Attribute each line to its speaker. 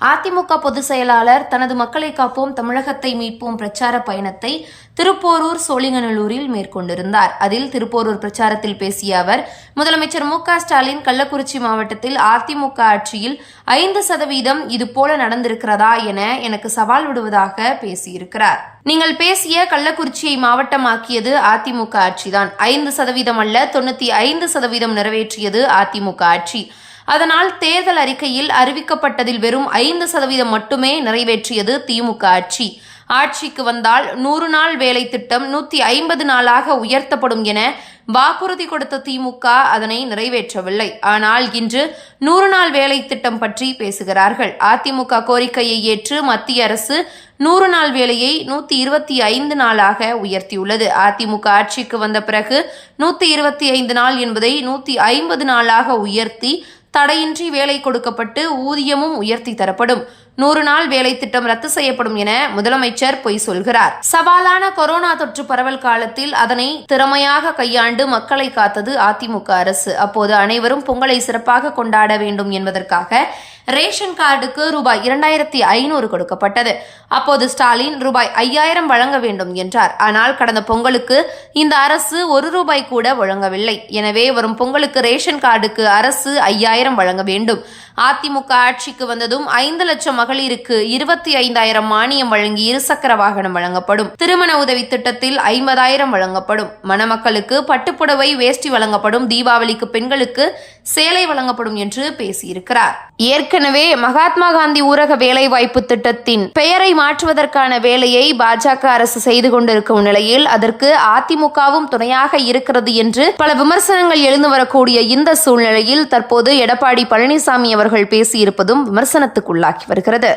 Speaker 1: அதிமுக பொதுச் செயலாளர் தனது மக்களை காப்போம் தமிழகத்தை மீட்போம் பிரச்சார பயணத்தை திருப்போரூர் சோழிங்கநல்லூரில் மேற்கொண்டிருந்தார். அதில் திருப்போரூர் பிரச்சாரத்தில் பேசிய அவர் முதலமைச்சர் மு க ஸ்டாலின் கள்ளக்குறிச்சி மாவட்டத்தில் அதிமுக ஆட்சியில் ஐந்து சதவீதம் இது போல நடந்திருக்கிறதா என எனக்கு சவால் விடுவதாக பேசியிருக்கிறார். நீங்கள் பேசிய கள்ளக்குறிச்சியை மாவட்டமாக்கியது அதிமுக ஆட்சிதான். ஐந்து சதவீதம் அல்ல தொண்ணூத்தி ஐந்து சதவீதம் நிறைவேற்றியது அதிமுக ஆட்சி. அதனால் தேர்தல் அறிக்கையில் அறிவிக்கப்பட்டதில் வெறும் ஐந்து சதவீதம் மட்டுமே நிறைவேற்றியது திமுக ஆட்சி. ஆட்சிக்கு வந்தால் நூறு நாள் வேலை திட்டம் நூத்தி ஐம்பது நாளாக உயர்த்தப்படும் என வாக்குறுதி கொடுத்த திமுக அதனை நிறைவேற்றவில்லை. ஆனால் இன்று நூறு நாள் வேலை திட்டம் பற்றி பேசுகிறார்கள். அதிமுக கோரிக்கையை ஏற்று மத்திய அரசு நூறு நாள் வேலையை நூத்தி இருபத்தி ஐந்து நாளாக உயர்த்தியுள்ளது. அதிமுக ஆட்சிக்கு வந்த பிறகு நூத்தி இருபத்தி ஐந்து நாள் என்பதை நூத்தி ஐம்பது நாளாக உயர்த்தி தடையின்றி வேலை கொடுக்கப்பட்டு ஊதியமும் உயர்த்தி தரப்படும். நூறு நாள் வேலை திட்டம் ரத்து செய்யப்படும் என முதலமைச்சர் பொய் சொல்கிறார். சவாலான கொரோனா தொற்று பரவல் காலத்தில் அதனை திறமையாக கையாண்டு மக்களை காத்தது அதிமுக அரசு. அப்போது அனைவரும் பொங்கலை சிறப்பாக கொண்டாட வேண்டும் என்பதற்காக ரேஷன் கார்டுக்கு ரூபாய் இரண்டாயிரத்தி ஐநூறு கொடுக்கப்பட்டது. அப்போது ஸ்டாலின் ரூபாய் ஐயாயிரம் வழங்க வேண்டும் என்றார். ஆனால் கடந்த பொங்கலுக்கு இந்த அரசு ஒரு ரூபாய் கூட வழங்கவில்லை. எனவே வரும் பொங்கலுக்கு ரேஷன் கார்டுக்கு அரசு ஐயாயிரம் வழங்க வேண்டும். அதிமுக ஆட்சிக்கு வந்ததும் ஐந்து லட்சம் மகளிருக்கு இருபத்தி ஐந்தாயிரம் மானியம் வழங்கி இருசக்கர வாகனம் வழங்கப்படும். திருமண உதவி திட்டத்தில் ஐம்பதாயிரம் வழங்கப்படும். மணமக்களுக்கு பட்டுப்புடவை வேஷ்டி வழங்கப்படும். தீபாவளிக்கு பெண்களுக்கு சேலை வழங்கப்படும் என்று பேசியிருக்கிறார். ஏற்கனவே மகாத்மா காந்தி ஊரக வேலைவாய்ப்பு திட்டத்தின் பெயரை மாற்றுவதற்கான வேலையை பாஜக அரசு செய்து கொண்டிருக்கும் நிலையில் அதற்கு அதிமுகவும் துணையாக இருக்கிறது என்று பல விமர்சனங்கள் எழுந்து வரக்கூடிய இந்த சூழ்நிலையில் தற்போது எடப்பாடி பழனிசாமி அவர்கள் பேசியிருப்பதும் விமர்சனத்துக்குள்ளாக்கி வருகிறது.